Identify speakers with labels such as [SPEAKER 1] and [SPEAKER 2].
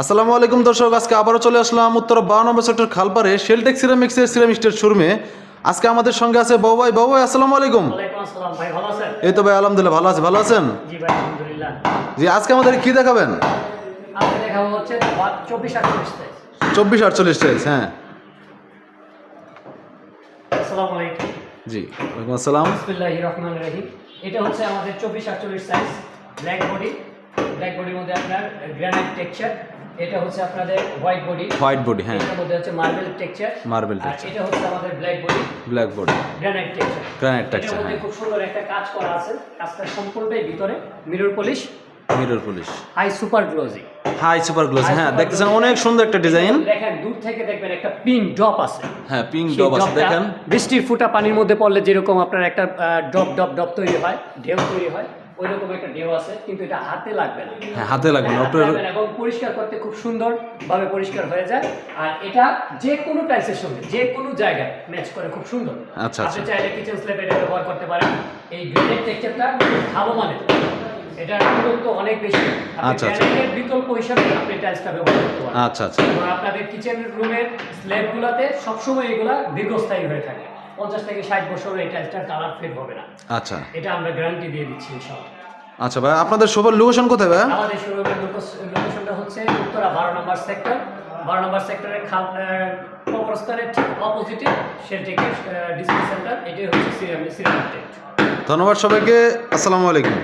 [SPEAKER 1] আসসালামু আলাইকুম দর্শক আজকে আবারও চলে আসলাম উত্তর বারো নম্বর সেক্টর খালপারে শেলটেক সিরামিক্সের সিরামিক্সের শোরুমে। আজকে আমাদের সঙ্গে আছে বউ ভাই বউ ভাই আসসালামু আলাইকুম এই তো ভাই আলহামদুলিল্লাহ ভালো আছে। ভালো আছেন?
[SPEAKER 2] জি
[SPEAKER 1] আজকে আমাদের কি দেখাবেন?
[SPEAKER 2] চব্বিশ আটচল্লিশ সাইজ।
[SPEAKER 1] হ্যাঁ। জি ওয়ালাইকুম আসসালাম।
[SPEAKER 2] এটা হচ্ছে আমাদের চব্বিশ আটচল্লিশ সাইজ ব্ল্যাক বডি। ব্ল্যাক বডির মধ্যে আপনার গ্রানাইট টেক্সচার এটা হচ্ছে আপনাদের হোয়াইট বডি
[SPEAKER 1] হোয়াইট বডি হ্যাঁ।
[SPEAKER 2] এটার মধ্যে হচ্ছে মার্বেল টেক্সচার আর
[SPEAKER 1] texture।
[SPEAKER 2] এটা হচ্ছে আমাদের black body
[SPEAKER 1] black body
[SPEAKER 2] granite texture
[SPEAKER 1] texture,
[SPEAKER 2] মধ্যে
[SPEAKER 1] হ্যাঁ।
[SPEAKER 2] খুব সুন্দর একটা কাজ করা আছে কাজটা সম্পূর্ণটাই ভিতরে mirror polish
[SPEAKER 1] mirror polish
[SPEAKER 2] high super glossy
[SPEAKER 1] high super gloss হ্যাঁ দেখতেছেন অনেক সুন্দর একটা ডিজাইন
[SPEAKER 2] দেখেন দূর থেকে দেখবেন একটা পিন ড্রপ আছে।
[SPEAKER 1] হ্যাঁ পিঙ্ক
[SPEAKER 2] সেই
[SPEAKER 1] ডব আছে দেখেন।
[SPEAKER 2] বৃষ্টির ফুটা পানির মধ্যে পড়লে যেরকম আপনার একটা ড্রপ ড্রপ ড্রপ তৈরি হয় ঢেউ তৈরি হয় ওই রকম একটা ঢেউ আছে কিন্তু এটা হাতে লাগবে না।
[SPEAKER 1] হ্যাঁ হাতে লাগবে না আপনার
[SPEAKER 2] এবং পরিষ্কার করতে খুব সুন্দর ভাবে পরিষ্কার হয়ে যায়। আর এটা যে কোনো টাইলসের সঙ্গে যে কোনো জায়গায় ম্যাচ করে খুব সুন্দর।
[SPEAKER 1] আচ্ছা,
[SPEAKER 2] আপনি
[SPEAKER 1] আচ্ছা।
[SPEAKER 2] চাইলে কিচেন স্ল্যাব এটা ব্যবহার করতে পারেন। এই গ্রেনেড টেক্সচারটা ভালো মানের। এটার গুরুত্ব অনেক বেশি।
[SPEAKER 1] আচ্ছা, আচ্ছা।
[SPEAKER 2] বিকল্প হিসাবে আপনি টাইলসটা ব্যবহার করতে পারেন।
[SPEAKER 1] আচ্ছা আচ্ছা।
[SPEAKER 2] আপনাদের কিচেন রুমের স্ল্যাবগুলোতে সবসময় এগুলা দীর্ঘস্থায়ী হয়ে থাকে। পঞ্চাশ থেকে ষাট বছর এই টাইলসটার কালার ফেড হবে না।
[SPEAKER 1] আচ্ছা।
[SPEAKER 2] এটা আমরা গ্যারান্টি দিয়ে দিচ্ছি ইনশাআল্লাহ
[SPEAKER 1] আচ্ছা ভাই আপনাদের শোভার লোকেশন কোথায় ভাই?
[SPEAKER 2] আমাদের শোরুমের লোকেশনটা হচ্ছে উত্তরা বারো নম্বর সেক্টর বারো নম্বর সেক্টরের খাল কবরস্থানের ঠিক অপোজিটে সেটিকে ডিসপ্লে সেন্টার এটাই হচ্ছে সিরামিক
[SPEAKER 1] ধন্যবাদ সবাইকে। আসসালামু আলাইকুম।